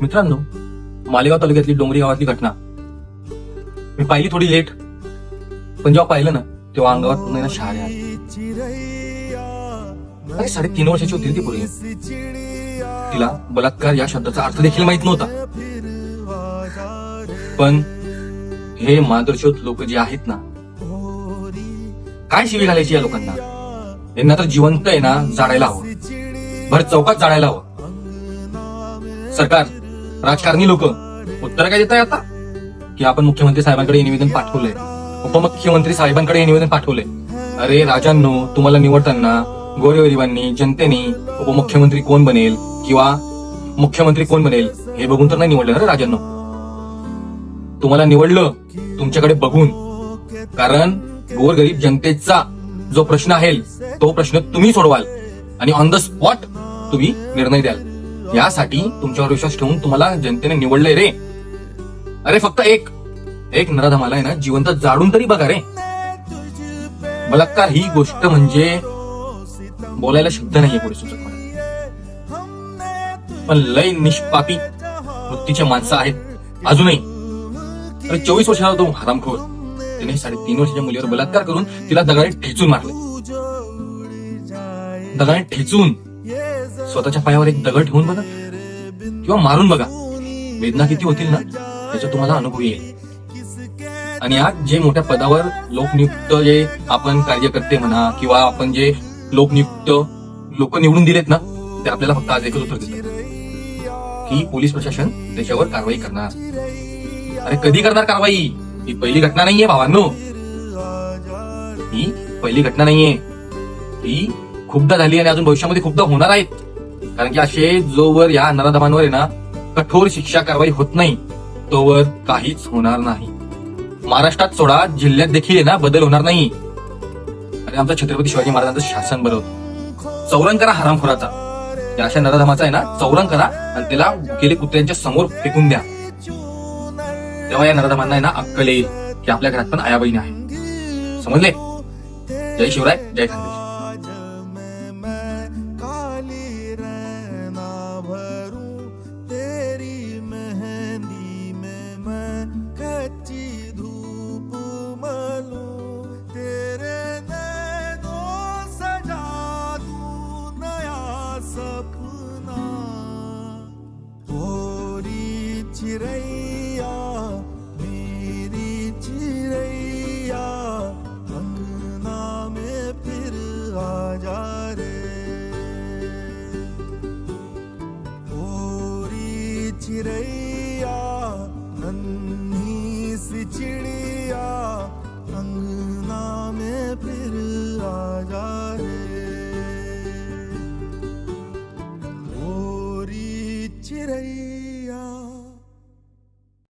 मित्रांनो मालेगाव तालुक्यातली डोंगरी गावातली घटना. मी पाहिली थोडी लेट पण जेव्हा पाहिलं ना तेव्हा अंगावर पूर्ण आहे शहारे अरे साडेतीन वर्षाची होती ती पूर्वी तिला बलात्कार या शब्दाचा अर्थ देखील माहीत नव्हता. पण हे मादर्शोत लोक जे आहेत ना काय शिवी घालायची या लोकांना? यांना तर जिवंत आहे ना जाडायला हवं. भर चौकात जाडायला हवं. सरकार राजकारणी लोक उत्तर काय देत आहे आता? की आपण मुख्यमंत्री साहेबांकडे हे निवेदन पाठवलंय. उपमुख्यमंत्री साहेबांकडे हे निवेदन पाठवले अरे राजांनो तुम्हाला निवडताना गोरगरिबांनी जनतेने उपमुख्यमंत्री कोण बनेल किंवा मुख्यमंत्री कोण बनेल हे बघून तर नाही निवडलं ना राजांनो? तुम्हाला निवडलं तुमच्याकडे बघून. कारण गोरगरीब जनतेचा जो प्रश्न आहे तो प्रश्न तुम्ही सोडवाल. आणि ऑन द स्पॉट तुम्ही निर्णय द्याल. यासाठी तुमच्यावर विश्वास ठेवून तुम्हाला जनतेने निवडलंय रे. अरे फक्त एक. एक नराधमाला आहे ना जिवंत जाडून तरी बघा रे. बलात्कार ही गोष्ट म्हणजे बोलायला शब्द नाहीये पुढे सुचक पण लय निष्पापी वृत्तीचे माणसं आहेत. अजूनही. अरे चोवीस वर्षाला तो हरामखोर. त्याने साडेतीन वर्षाच्या मुलीवर बलात्कार करून तिला दगडाने ठेचून मारले. दगडाने ठेचून. स्वतःच्या पायावर एक दगड ठेवून बघा. किंवा मारून बघा. वेदना किती होतील ना त्याचा तुम्हाला अनुभव येईल. आणि आज जे मोठ्या पदावर लोकनियुक्त जे आपण कार्यकर्ते म्हणा किंवा आपण जे लोकनियुक्त लोक निवडून दिलेत ना ते आपल्याला फक्त आज एकच उत्तर देतात. की पोलीस प्रशासन त्याच्यावर कारवाई करणार. अरे कधी करणार कारवाई? ही पहिली घटना नाहीये भावांनो. ही पहिली घटना नाहीये. ही खूपदा झाली आणि अजून भविष्यामध्ये खूपदा होणार आहेत. कारण की असे जोवर या नराधमांवर आहे ना कठोर शिक्षा कारवाई होत नाही तोवर काहीच होणार नाही. महाराष्ट्रात सोडा जिल्ह्यात देखील आहे ना बदल होणार नाही. आणि आमचा छत्रपती शिवाजी महाराजांचं शासन बरं चौरंकरा चौरंग करा हरामखोराचा. अशा नराधमाचा आहे ना चौरंग करा आणि त्याला गेले कुत्र्यांच्या समोर फेकून द्या. तेव्हा या नराधमांना आहे ना अक्कल येईल की आपल्या घरात पण आया बहीण आहे. समजले? जय शिवराय जय खानदेश. चिरैया नन्ही सी चिड़िया अंगना में फिर आ जा रे। ओरी चिरैया